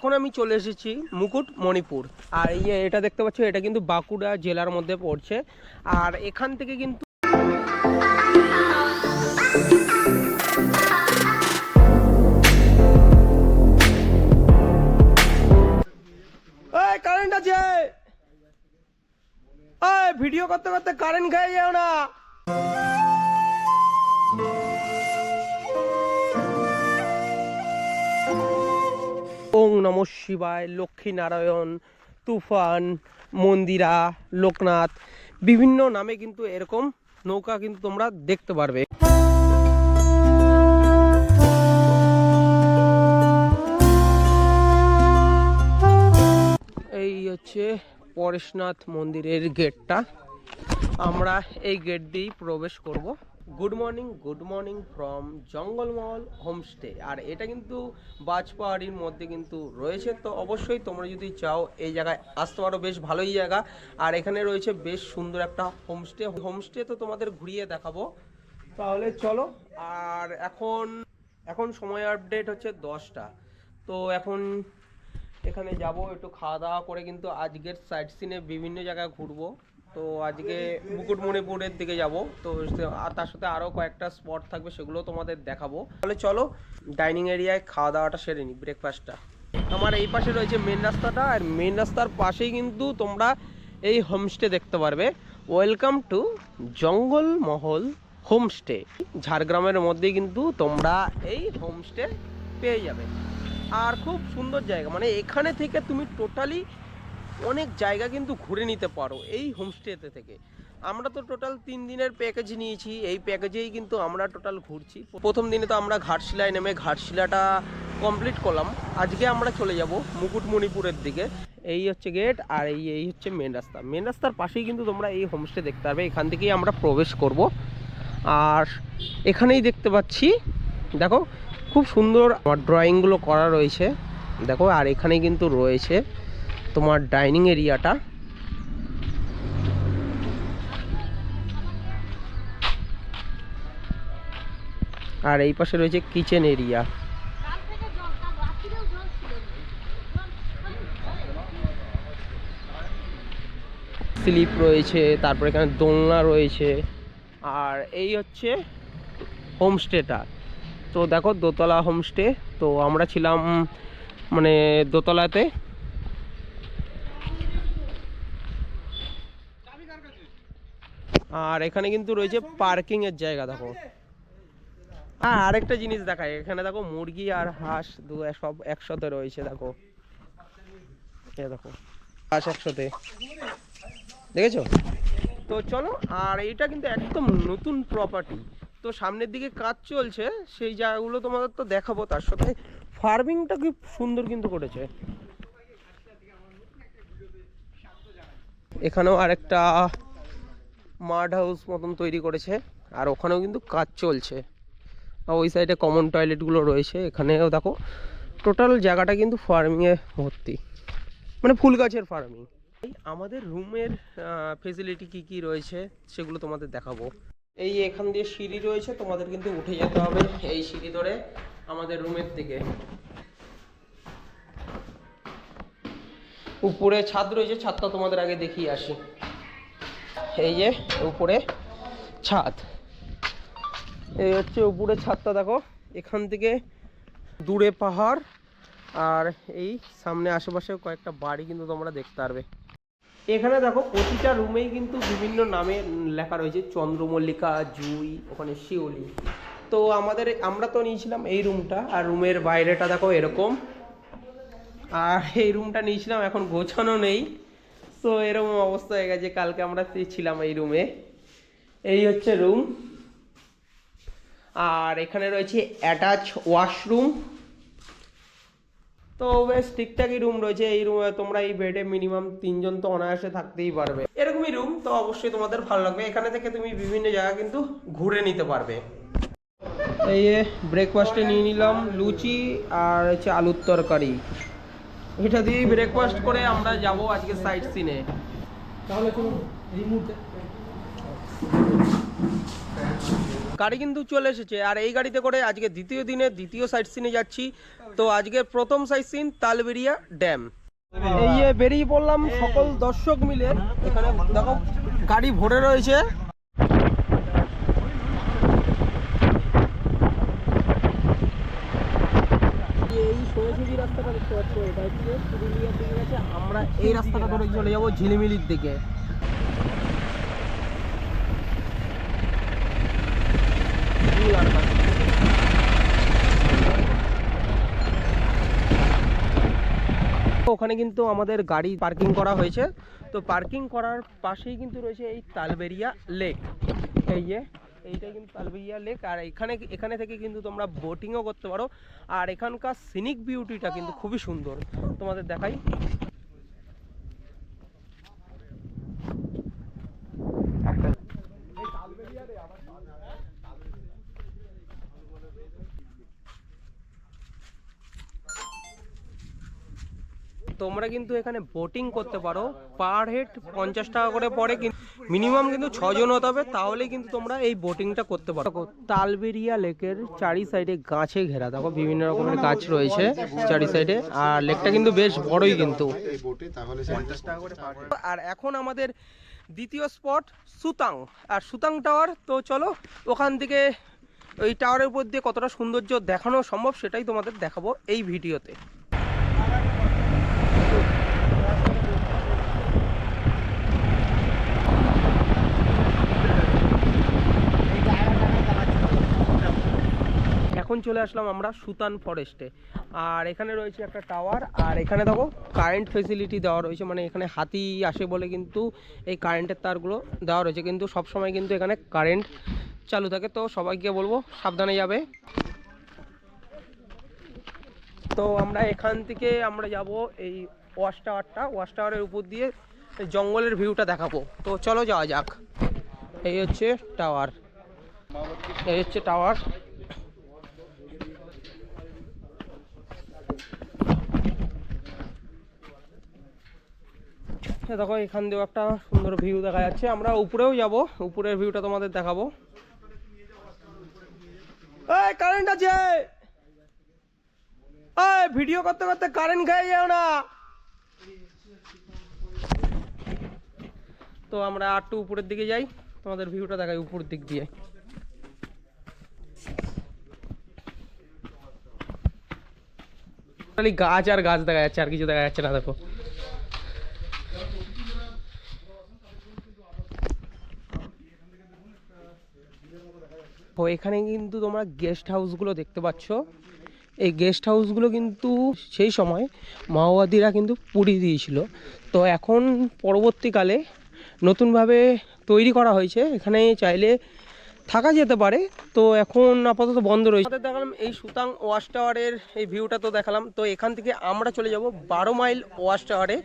এখন আমি চলে এসেছি মুকুট মণিপুর। আর এই যে এটা দেখতে পাচ্ছ, এটা কিন্তু বাঁকুড়া জেলার মধ্যে পড়ছে। আর এখান থেকে কিন্তু কারেন্ট আছে! ভিডিও করতে করতে কারেন্ট খেয়ে যাও না! নম শিবায় লক্ষ্মী নারায়ণ তুফান, মন্দিরা, লোকনাথ, বিভিন্ন নামে কিন্তু এরকম নৌকা কিন্তু তোমরা দেখতে পারবে। এই হচ্ছে পরেশনাথ মন্দিরের গেটটা। আমরা এই গেট দিয়েই প্রবেশ করব। Good morning good morning from Jangalmahal homestay. আর এটা কিন্তু বাজপাহাড়ির মধ্যে কিন্তু রয়েছে, তো অবশ্যই তোমরা যদি চাও এই জায়গায় আসতে পারো, বেশ ভালোই জায়গা। আর এখানে রয়েছে বেশ সুন্দর একটা হোমস্টে। হোমস্টে তো তোমাদের ঘুরিয়ে দেখাবো। তাহলে চলো, আর এখন এখন সময় আপডেট হচ্ছে দশটা। তো এখন এখানে যাব, একটু খাওয়া দাওয়া করে কিন্তু আজকের সাইট সিনে বিভিন্ন জায়গায় ঘুরবো। তো আজকে মুকুটমণিপুরের দিকে যাব। তো তার সাথে আরও কয়েকটা স্পট থাকবে সেগুলো তোমাদের দেখাবো। তাহলে চলো ডাইনিং এরিয়ায় খাওয়া দাওয়াটা সেরে নিই ব্রেকফাস্টটা আমার এই পাশে রয়েছে মেন রাস্তাটা, আর মেন রাস্তার পাশেই কিন্তু তোমরা এই হোমস্টে দেখতে পারবে। ওয়েলকাম টু জঙ্গলমহল হোমস্টে ঝাড়গ্রামের মধ্যেই কিন্তু তোমরা এই হোমস্টে পেয়ে যাবে। আর খুব সুন্দর জায়গা মানে এখানে থেকে তুমি টোটালি অনেক জায়গা কিন্তু ঘুরে নিতে পারো এই হোমস্টেতে থেকে। আমরা তো টোটাল তিন দিনের প্যাকেজ নিয়েছি, এই প্যাকেজেই কিন্তু আমরা টোটাল ঘুরছি। প্রথম দিনে তো আমরা ঘাটশিলায় নেমে ঘাটশিলাটা কমপ্লিট করলাম। আজকে আমরা চলে যাব মুকুটমণিপুরের দিকে। এই হচ্ছে গেট আর এই এই হচ্ছে মেন রাস্তা। মেন রাস্তার পাশেই কিন্তু তোমরা এই হোমস্টে দেখতে পারবে এখান থেকেই আমরা প্রবেশ করব। আর এখানেই দেখতে পাচ্ছি, দেখো, খুব সুন্দর আমার ড্রয়িংগুলো করা রয়েছে। দেখো, আর এখানে কিন্তু রয়েছে তোমার ডাইনিং এরিয়াটা। আর এই পাশে রয়েছে কিচেন এরিয়া। স্লিপ রয়েছে, তারপর এখানে দোলনা রয়েছে। আর এই হচ্ছে হোমস্টেটা তো দেখো, দোতলা হোমস্টে। তো আমরা ছিলাম মানে দোতলাতে। আর এখানে কিন্তু রয়েছে পার্কিং এর জায়গা, দেখো। আর আরেকটা জিনিস দেখায় এখানে দেখো মুরগি আর হাঁস দু সব একসাথে রয়েছে, দেখো। দেখো, হাঁস একসাথে। দেখেছ? তো চলো, আর এইটা কিন্তু একদম নতুন প্রপার্টি তো সামনের দিকে কাজ চলছে, সেই জায়গাগুলো তোমাদের তো দেখাবো, তার সাথে ফার্মিংটা খুব সুন্দর কিন্তু করেছে। এখানেও আরেকটা মাড হাউস মতন তৈরি করেছে, আর ওখানেও কিন্তু কাজ চলছে। ওই সাইডে কমন টয়লেটগুলো রয়েছে, এখানেও দেখো টোটাল জায়গাটা কিন্তু ফার্মিংয়ে ভর্তি। মানে ফুল গাছের ফার্মিং আমাদের রুমের ফেসিলিটি কি কি রয়েছে, সেগুলো তোমাদের দেখাবো। এই এখান দিয়ে সিঁড়ি রয়েছে, তোমাদের কিন্তু উঠে যেতে হবে এই সিঁড়ি ধরে আমাদের রুমের দিকে। উপরে ছাদ রয়েছে, ছাদটা তোমাদের আগে দেখিয়ে আসি। এই যে উপরে ছাদ। এই হচ্ছে উপরে ছাদটা, দেখো। এখান থেকে দূরে পাহাড় আর এই সামনে আশেপাশে কয়েকটা বাড়ি কিন্তু তোমরা দেখতে পারবে। এখানে দেখো, প্রতিটা রুমেই কিন্তু বিভিন্ন নামে লেখা রয়েছে, চন্দ্রমল্লিকা, জুই, ওখানে শিওলি তো আমাদের, আমরা তো নিয়েছিলাম এই রুমটা, আর রুমের বাইরেটা দেখো এরকম। আর এই রুমটা নিয়েছিলাম, এখন গোছানো নেই। তো এরকম অবস্থা হয়ে গেছে, কালকে আমরা ছিলাম এই রুমে এই হচ্ছে রুম আর এখানে রয়েছে অ্যাটাচ ওয়াশরুম তো বেশ, ঠিকঠাকই রুম রয়েছে। এই রুমে তোমরা এই বেডে মিনিমাম তিনজন তো অনায়াসে থাকতেই পারবে। এরকমই রুম তো অবশ্যই তোমাদের ভালো লাগবে। এখানে থেকে তুমি বিভিন্ন জায়গা কিন্তু ঘুরে নিতে পারবে। এই ব্রেকফাস্টে নিয়ে নিলাম, লুচি আর হচ্ছে আলুর তরকারি। এটা দিয়েই ব্রেকফাস্ট করে আমরা যাব আজকে সাইট সিনে তাহলে চলুন এই মুহূর্তে। গাড়ি কিন্তু চলে এসেছে আর এই গাড়িতে করে আজকে দ্বিতীয় দিনে দ্বিতীয় সাইট সিনে যাচ্ছি। তো আজকে প্রথম সাইট সিন তালবেরিয়া ড্যাম এই বেরিয়ে পড়লাম সকল দর্শক মিলে। এখানে দেখো গাড়ি ভরে রয়েছে এই সোজাসুজি রাস্তাটা দেখতে পাচ্ছ এটা হচ্ছে পুরুলিয়ার দিকে গেছে আমরা এই রাস্তাটা ধরে চলে যাব ঝিলিমিলির দিকে। ওখানে কিন্তু আমাদের গাড়ি পার্কিং করা হয়েছে। তো পার্কিং করার পাশেই কিন্তু রয়েছে এই তালবেরিয়া লেক। এই যে, এইটা কিন্তু তালবেরিয়া লেক। আর এখানে এখানে থেকে কিন্তু তোমরা বোটিংও করতে পারো। আর এখানকার সিনিক বিউটিটা কিন্তু খুবই সুন্দর। তোমাদের দেখাই। তোমরা কিন্তু এখানে বোটিং করতে পারো। পার হেড পঞ্চাশ টাকা করে পড়ে কিন্তু মিনিমাম কিন্তু ছজন হতে হবে তাহলে কিন্তু তোমরা এই বোটিংটা করতে পারো। তালবেরিয়া লেকের চারি সাইডে গাছে ঘেরা। দেখো, বিভিন্ন রকমের গাছ রয়েছে চারি সাইডে আর লেকটা কিন্তু বেশ বড়ই কিন্তু। আর এখন আমাদের দ্বিতীয় স্পট সুতাং। আর সুতাং টাওয়ার তো চলো, ওখান থেকে ওই টাওয়ারের উপর দিয়ে কতটা সৌন্দর্য দেখানো সম্ভব সেটাই তোমাদের দেখাবো এই ভিডিওতে এখন চলে আসলাম আমরা সুতান ফরেস্টে আর এখানে রয়েছে একটা টাওয়ার আর এখানে দেখো কারেন্ট ফেসিলিটি দেওয়া রয়েছে মানে এখানে হাতি আসে বলে কিন্তু এই কারেন্টের তারগুলো দেওয়া রয়েছে। কিন্তু সব সময় কিন্তু এখানে কারেন্ট চালু থাকে, তো সবাইকে বলব সাবধানে যাবে। তো আমরা এখান থেকে আমরা যাব এই ওয়াশ টাওয়ারটা ওয়াশ টাওয়ারের উপর দিয়ে জঙ্গলের ভিউটা দেখাবো। তো চলো যাওয়া যাক। এই হচ্ছে টাওয়ার এই হচ্ছে টাওয়ার দেখো, এখান দিয়েও একটা সুন্দর ভিউ দেখা যাচ্ছে। আমরা উপরেও যাব। উপরের ভিউটা তোমাদের দেখাবো। এই কারেন্ট আছে! ভিডিও করতে করতে কারেন্ট খেয়ে যাও না। তো আমরা একটু উপরের দিকে যাই। তোমাদের ভিউটা দেখাই উপর দিক দিয়ে। গাছ আর গাছ দেখা যাচ্ছে, আর কিছু দেখা যাচ্ছে না, দেখো। তো এখানে কিন্তু তোমরা গেস্ট হাউসগুলো দেখতে পাচ্ছ। এই গেস্ট হাউসগুলো কিন্তু সেই সময় মাওবাদীরা কিন্তু পুড়িয়ে দিয়েছিল। তো এখন পরবর্তীকালে নতুনভাবে তৈরি করা হয়েছে। এখানে চাইলে থাকা যেতে পারে। তো এখন আপাতত বন্ধ রয়েছে। দেখালাম এই সুতাং ওয়াশ টাওয়ারের এই ভিউটা তো দেখালাম। তো এখান থেকে আমরা চলে যাব বারো মাইল ওয়াশ টাওয়ারে।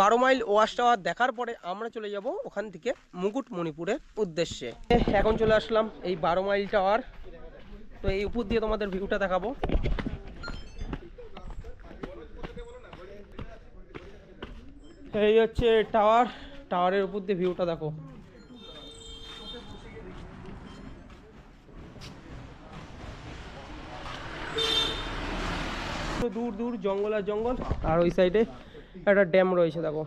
বারো মাইল ওয়াশ টাওয়ার দেখার পরে আমরা চলে যাব ওখান থেকে মুকুটমণিপুরের উদ্দেশ্যে। এখন চলে আসলাম এই বারো মাইল টাওয়ার। তো এই উপর দিয়ে তোমাদের ভিউটা দেখাবো। এই হচ্ছে টাওয়ার। টাওয়ারের উপর দিয়ে ভিউটা দেখো। তো দূর দূর জঙ্গল আর জঙ্গল, আর ওই সাইডে একটা ড্যাম রয়েছে, দেখো।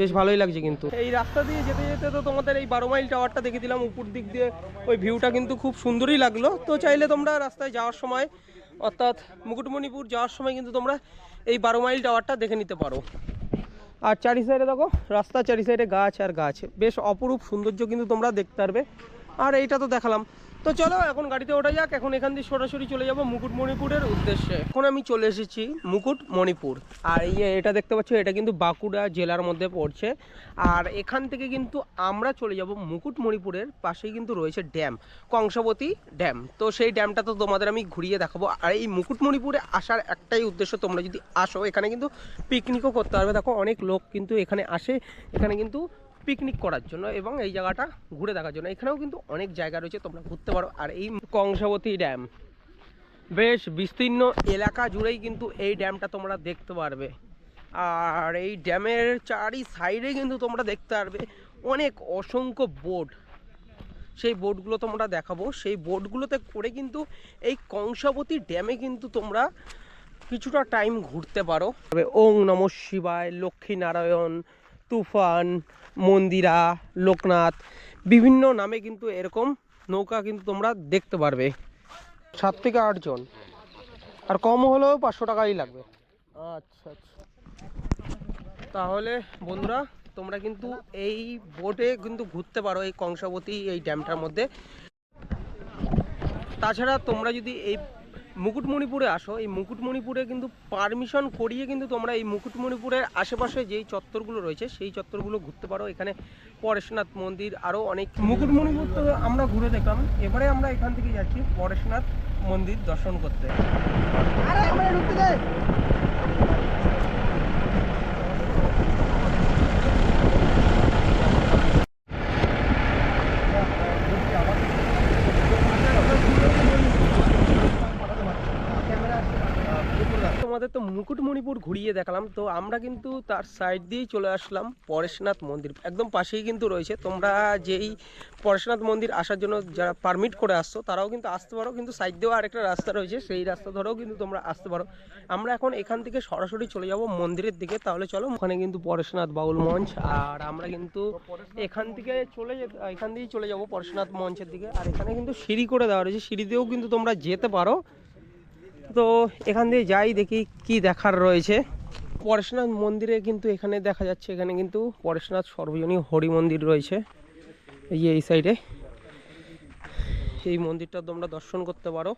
বেশ ভালোই লাগছে কিন্তু। এই রাস্তা দিয়ে যেতে যেতে তো তোমাদের এই বারো মাইল টাওয়ারটা দেখে দিলাম, উপর দিক দিয়ে ওই ভিউটা কিন্তু খুব সুন্দরই লাগল। তো চাইলে তোমরা রাস্তায় যাওয়ার সময়, অর্থাৎ মুকুটমণিপুর যাওয়ার সময় কিন্তু তোমরা এই বারো মাইল টাওয়ারটা দেখে নিতে পারো। আর চারি সাইডে দেখো রাস্তার চারি সাইডে গাছ আর গাছ। বেশ অপরূপ সৌন্দর্য কিন্তু তোমরা দেখতে পারবে। আর এইটা তো দেখালাম তো চলো, এখন গাড়িতে ওঠা যাক। এখন এখান দিয়ে সরাসরি চলে যাব মুকুটমণিপুরের উদ্দেশ্যে। এখন আমি চলে এসেছি মুকুটমণিপুর। আর এই এটা দেখতে পাচ্ছ, এটা কিন্তু বাঁকুড়া জেলার মধ্যে পড়ছে। আর এখান থেকে কিন্তু আমরা চলে যাব মুকুটমণিপুরের পাশেই কিন্তু রয়েছে ড্যাম, কংসাবতী ড্যাম। তো সেই ড্যামটা তো তোমাদের আমি ঘুরিয়ে দেখাবো। আর এই মুকুটমণিপুরে আসার একটাই উদ্দেশ্য, তোমরা যদি আসো, এখানে কিন্তু পিকনিকও করতে পারবে। দেখো, অনেক লোক কিন্তু এখানে আসে। এখানে কিন্তু পিকনিক করার জন্য এবং এই জায়গাটা ঘুরে দেখার জন্য। এখানেও কিন্তু অনেক জায়গা রয়েছে, তোমরা ঘুরতে পারো। আর এই কংসাবতী ড্যাম বেশ বিস্তীর্ণ এলাকা জুড়েই কিন্তু এই ড্যামটা তোমরা দেখতে পারবে। আর এই ড্যামের চারি সাইডে কিন্তু তোমরা দেখতে পারবে অনেক অসংখ্য বোট সেই বোটগুলো তোমরা দেখাবো। সেই বোটগুলোতে করে কিন্তু এই কংসাবতী ড্যামে কিন্তু তোমরা কিছুটা টাইম ঘুরতে পারো। ওং নম শিবায় লক্ষ্মীনারায়ণ তুফান, মন্দিরা, লোকনাথ, বিভিন্ন নামে কিন্তু এরকম নৌকা কিন্তু তোমরা দেখতে পারবে। সাত থেকে আটজন আর কম হলেও পাঁচশো টাকাই লাগবে। আচ্ছা আচ্ছা। তাহলে বন্ধুরা, তোমরা কিন্তু এই বোটে কিন্তু ঘুরতে পারো এই কংসাবতী এই ড্যামটার মধ্যে। তাছাড়া তোমরা যদি এই মুকুটমণিপুরে আসো, এই মুকুটমণিপুরে কিন্তু পারমিশন করিয়ে কিন্তু তোমরা এই মুকুটমণিপুরের আশেপাশে যেই চত্বরগুলো রয়েছে, সেই চত্বরগুলো ঘুরতে পারো। এখানে পরেশনাথ মন্দির আরও অনেক মুকুটমণিপুর তো আমরা ঘুরে দেখলাম। এবারে আমরা এখান থেকে যাচ্ছি পরেশনাথ মন্দির দর্শন করতে। তোমাদের তো মুকুটমণিপুর ঘুরিয়ে দেখালাম। তো আমরা কিন্তু তার সাইড দিয়েই চলে আসলাম পরেশনাথ মন্দির। একদম পাশেই কিন্তু রয়েছে। তোমরা যেই পরেশনাথ মন্দির আসার জন্য যারা পারমিট করে আসছো, তারাও কিন্তু আসতে পারো। কিন্তু সাইড দিয়েও আরেকটা রাস্তা রয়েছে। সেই রাস্তা ধরেও কিন্তু তোমরা আসতে পারো। আমরা এখন এখান থেকে সরাসরি চলে যাব মন্দিরের দিকে। তাহলে চলো, ওখানে কিন্তু পরেশনাথ বাউল মঞ্চ। আর আমরা কিন্তু এখান থেকে চলে যেতে, এখান দিয়েই চলে যাব পরেশনাথ মঞ্চের দিকে। আর এখানে কিন্তু সিঁড়ি করে দেওয়া রয়েছে। সিঁড়ি দিয়েও কিন্তু তোমরা যেতে পারো। তো এখান দিয়ে যাই, দেখি কি দেখার রয়েছে। পরেশনাথ মন্দিরে কিন্তু এখানে দেখা যাচ্ছে, এখানে কিন্তু পরেশনাথ সর্বজনীয় হরি মন্দির রয়েছে। এই এই সাইডে এই মন্দিরটা তোমরা দর্শন করতে পারো।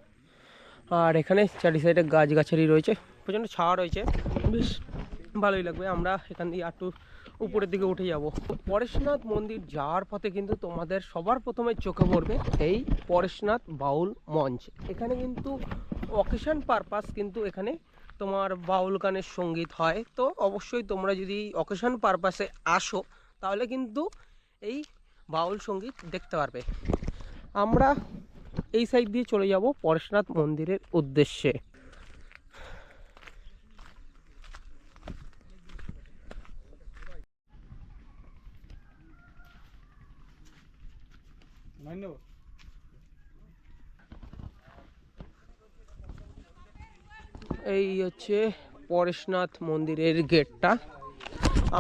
আর এখানে চারি সাইডে গাছগাছালি রয়েছে, প্রচণ্ড ছাওয়া রয়েছে। বেশ ভালোই লাগবে, আমরা এখান দিয়ে একটু উপরের দিকে উঠে যাব। পরেশনাথ মন্দির যাওয়ার পথে কিন্তু তোমাদের সবার প্রথমে চোখে পড়বে এই পরেশনাথ বাউল মঞ্চ। এখানে কিন্তু অকেশন পারপাস কিন্তু এখানে তোমার বাউল গানের সংগীত হয়। তো অবশ্যই তোমরা যদি অকেশন পারপাসে আসো, তাহলে কিন্তু এই বাউল সংগীত দেখতে পারবে। আমরা এই সাইড দিয়ে চলে যাব পরেশনাথ মন্দিরের উদ্দেশ্যে। এই হচ্ছে পরেশনাথ মন্দিরের গেটটা।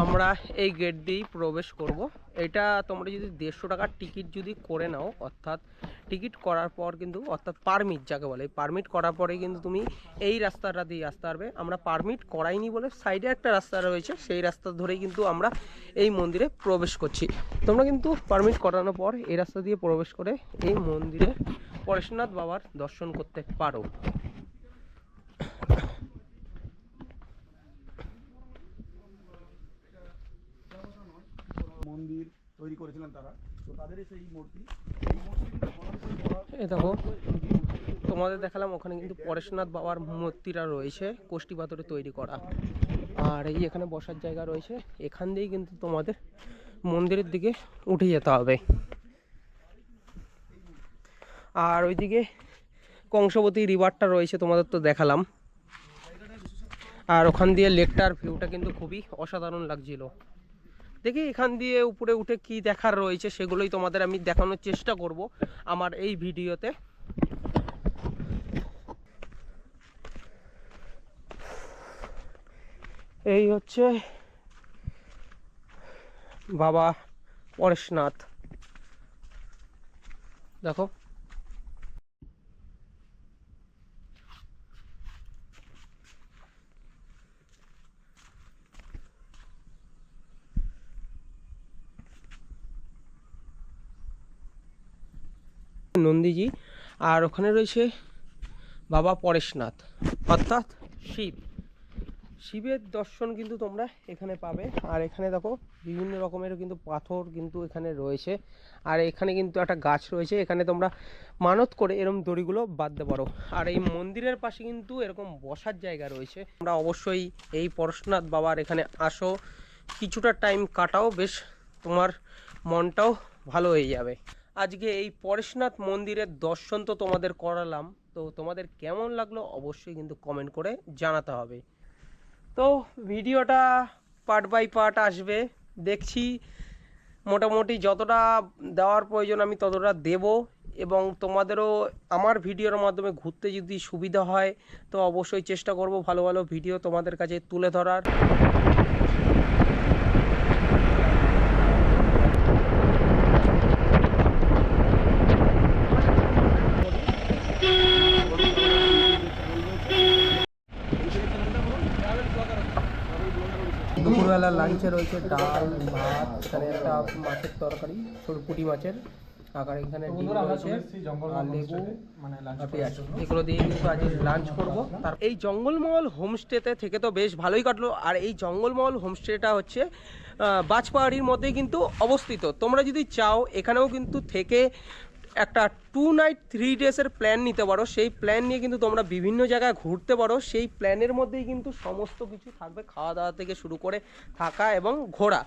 আমরা এই গেট দিয়েই প্রবেশ করব। এটা তোমরা যদি দেড়শো টাকার টিকিট যদি করে নাও, অর্থাৎ টিকিট করার পর কিন্তু, অর্থাৎ পারমিট যাকে বলে, পারমিট করার পরে কিন্তু তুমি এই রাস্তাটা দিয়ে আসতে পারবে। আমরা পারমিট করাইনি বলে সাইডে একটা রাস্তা রয়েছে, সেই রাস্তা ধরেই কিন্তু আমরা এই মন্দিরে প্রবেশ করছি। তোমরা কিন্তু পারমিট করানোর পর এই রাস্তা দিয়ে প্রবেশ করে এই মন্দিরে পরেশনাথ বাবার দর্শন করতে পারো। মন্দির তৈরি করেছিলেন তারা। তো তাদের সেই মূর্তি। এই দেখো, তোমাদের দেখালাম, ওখানে কিন্তু পরেশনাথ বাবার মূর্তিটা রয়েছে কোষ্টি পাথরে তৈরি করা। আর এই এখানে বসার জায়গা রয়েছে, এখান দিয়েই কিন্তু তোমাদের মন্দিরের দিকে উঠে যেতে হবে। আর ওইদিকে কংসবতী রিভারটা রয়েছে, তোমাদের তো দেখালাম। আর ওখান দিয়ে লেকটার ভিউটা কিন্তু খুবই অসাধারণ লাগছিল। দেখি এখান দিয়ে উপরে উঠে কি দেখার রয়েছে সেগুলোই তোমাদের আমি দেখানোর চেষ্টা করব আমার এই ভিডিওতে। এই হচ্ছে বাবা পরেশনাথ। দেখো। নন্দীজি আর ওখানে রয়েছে বাবা পরেশনাথ, অর্থাৎ শিব। শিবের দর্শন কিন্তু তোমরা এখানে পাবে। আর এখানে দেখো বিভিন্ন রকমের কিন্তু পাথর কিন্তু এখানে রয়েছে। আর এখানে কিন্তু একটা গাছ রয়েছে। এখানে তোমরা মানত করে এরকম দড়িগুলো বাঁধতে পারো। আর এই মন্দিরের পাশে কিন্তু এরকম বসার জায়গা রয়েছে। তোমরা অবশ্যই এই পরশনাথ বাবার এখানে আসো। কিছুটা টাইম কাটাও, বেশ তোমার মনটাও ভালো হয়ে যাবে। আজকে এই পরেশনাথ মন্দিরের দর্শন তো তোমাদের করালাম। তো তোমাদের কেমন লাগল অবশ্যই কিন্তু কমেন্ট করে জানাতে হবে। তো ভিডিওটা পার্ট বাই পার্ট আসবে। দেখছি মোটামুটি যতটা দেওয়ার প্রয়োজন আমি ততটা দেব এবং তোমাদেরও আমার ভিডিওর মাধ্যমে ঘুরতে যদি সুবিধা হয়, তো অবশ্যই চেষ্টা করব ভালো ভালো ভিডিও তোমাদের কাছে তুলে ধরার। লাঞ্চে রয়েছে ডাল ভাত এখানে একটা মাছের তরকারি পুঁটি মাছের। আকার এখানে ডিম রয়েছে আর লেবু পেঁয়াজ। এগুলো দিয়ে কিন্তু আজ লাঞ্চ করব। তার এই জঙ্গলমহল হোমস্টেতে থেকে তো বেশ ভালোই কাটলো। আর এই জঙ্গলমহল হোমস্টেটা হচ্ছে বাজপাহাড়ির মধ্যেই কিন্তু অবস্থিত। তোমরা যদি চাও এখানেও কিন্তু থেকে একটা টু নাইট থ্রি ডেসের প্ল্যান নিতে পারো। সেই প্ল্যান নিয়ে কিন্তু তোমরা বিভিন্ন জায়গায় ঘুরতে পারো। সেই প্ল্যানের মধ্যেই কিন্তু সমস্ত কিছু থাকবে। খাওয়া দাওয়া থেকে শুরু করে থাকা এবং ঘোরা।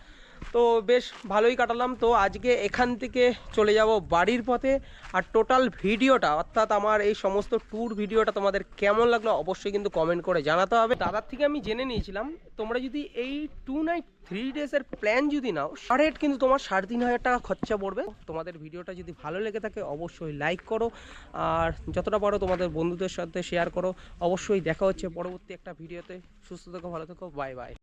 তো বেশ ভালোই কাটালাম। তো আজকে এখান থেকে চলে যাব বাড়ির পথে। আর টোটাল ভিডিওটা, অর্থাৎ আমার এই সমস্ত ট্যুর ভিডিওটা তোমাদের কেমন লাগল অবশ্যই কিন্তু কমেন্ট করে জানাতে হবে। দাদার থেকে আমি জেনে নিয়েছিলাম, তোমরা যদি এই টু নাইট থ্রি ডেজের প্ল্যান যদি নাও সাড়ে কিন্তু তোমার সাড়ে তিন হাজার টাকা খরচা পড়বে। তোমাদের ভিডিওটা যদি ভালো লেগে থাকে অবশ্যই লাইক করো। আর যতটা পারো তোমাদের বন্ধুদের সাথে শেয়ার করো। অবশ্যই দেখা হচ্ছে পরবর্তী একটা ভিডিওতে। সুস্থ থেকো, ভালো থেকো বাই বাই